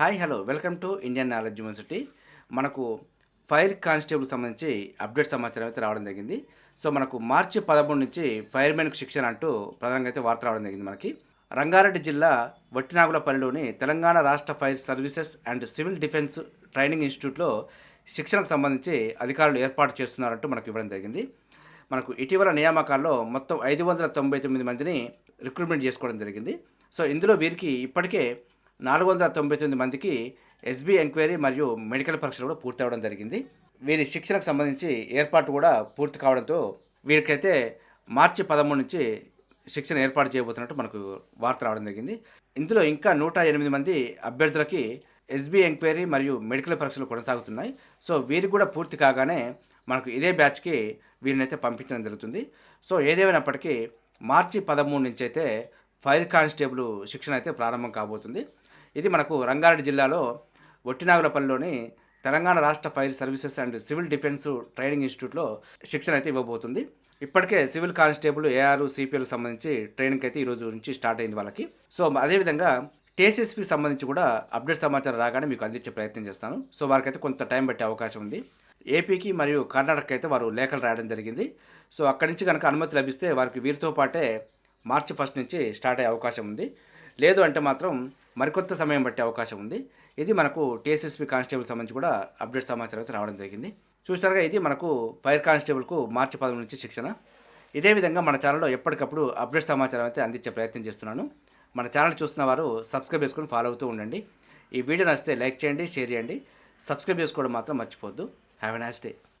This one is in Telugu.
Hi hello. Welcome to Indian knowledge university. మనకు ఫైర్ కానిస్టేబుల్ సంబంధించి అప్డేట్ సమాచారం అయితే రావడం జరిగింది. సో మనకు మార్చి పదమూడు నుంచి ఫైర్మెన్కు శిక్షణ అంటూ ప్రధానంగా అయితే వార్త రావడం జరిగింది మనకి. రంగారెడ్డి జిల్లా వట్టినాగులపల్లిలోని తెలంగాణ రాష్ట్ర fire services and civil defence training ఇన్స్టిట్యూట్లో శిక్షణకు సంబంధించి అధికారులు ఏర్పాటు చేస్తున్నారంటూ మనకు ఇవ్వడం జరిగింది. మనకు ఇటీవల నియామకాల్లో మొత్తం ఐదు వందల తొంభై తొమ్మిది మందిని రిక్రూట్మెంట్ చేసుకోవడం జరిగింది. సో ఇందులో వీరికి ఇప్పటికే నాలుగు వందల తొంభై తొమ్మిది మందికి ఎస్బీ ఎంక్వైరీ మరియు మెడికల్ పరీక్షలు కూడా పూర్తి అవ్వడం జరిగింది. వీరి శిక్షణకు సంబంధించి ఏర్పాటు కూడా పూర్తి కావడంతో వీరికైతే మార్చి పదమూడు నుంచి శిక్షణ ఏర్పాటు చేయబోతున్నట్టు మనకు వార్త రావడం జరిగింది. ఇందులో ఇంకా నూట ఎనిమిది మంది అభ్యర్థులకి ఎస్బీ ఎంక్వైరీ మరియు మెడికల్ పరీక్షలు కొనసాగుతున్నాయి. సో వీరికి కూడా పూర్తి కాగానే మనకు ఇదే బ్యాచ్కి వీరినైతే పంపించడం జరుగుతుంది. సో ఏదేమైనప్పటికీ మార్చి పదమూడు నుంచి అయితే ఫైర్ కానిస్టేబుల్ శిక్షణ అయితే ప్రారంభం కాబోతుంది. ఇది మనకు రంగారెడ్డి జిల్లాలో ఒట్టినాగులపల్లిలోని తెలంగాణ రాష్ట్ర fire services and civil defence training ఇన్స్టిట్యూట్లో శిక్షణ అయితే ఇవ్వబోతుంది. ఇప్పటికే సివిల్ కానిస్టేబుల్ ఏఆర్ సిపిఎల్ సంబంధించి ట్రైనింగ్ అయితే ఈరోజు నుంచి స్టార్ట్ అయింది వాళ్ళకి. సో అదేవిధంగా టీఎస్ఎస్పి సంబంధించి కూడా అప్డేట్ సమాచారం రాగానే మీకు అందించే ప్రయత్నం చేస్తాను. సో వారికైతే కొంత టైం పట్టే అవకాశం ఉంది. ఏపీకి మరియు కర్ణాటకకి అయితే వారు లేఖలు రాయడం జరిగింది. సో అక్కడి నుంచి కనుక అనుమతి లభిస్తే వారికి వీరితో పాటే మార్చి ఫస్ట్ నుంచి స్టార్ట్ అయ్యే అవకాశం ఉంది. లేదు అంటే మాత్రం మరికొత్త సమయం పట్టే అవకాశం ఉంది. ఇది మనకు టీఎస్ఎస్పి కానిస్టేబుల్ సంబంధించి కూడా అప్డేట్ సమాచారం అయితే రావడం జరిగింది. చూసారుగా ఇది మనకు ఫైర్ కానిస్టేబుల్కు మార్చి పదమూడు నుంచి శిక్షణ. ఇదే విధంగా మన ఛానల్లో ఎప్పటికప్పుడు అప్డేట్ సమాచారం అయితే అందించే ప్రయత్నం చేస్తున్నాను. మన ఛానల్ చూస్తున్న వారు సబ్స్క్రైబ్ చేసుకొని ఫాలో అవుతూ ఉండండి. ఈ వీడియో నచ్చితే లైక్ చేయండి షేర్ చేయండి. సబ్స్క్రైబ్ చేసుకోవడం మాత్రం మర్చిపోద్దు హ్యావ్ ఎ నైస్ డే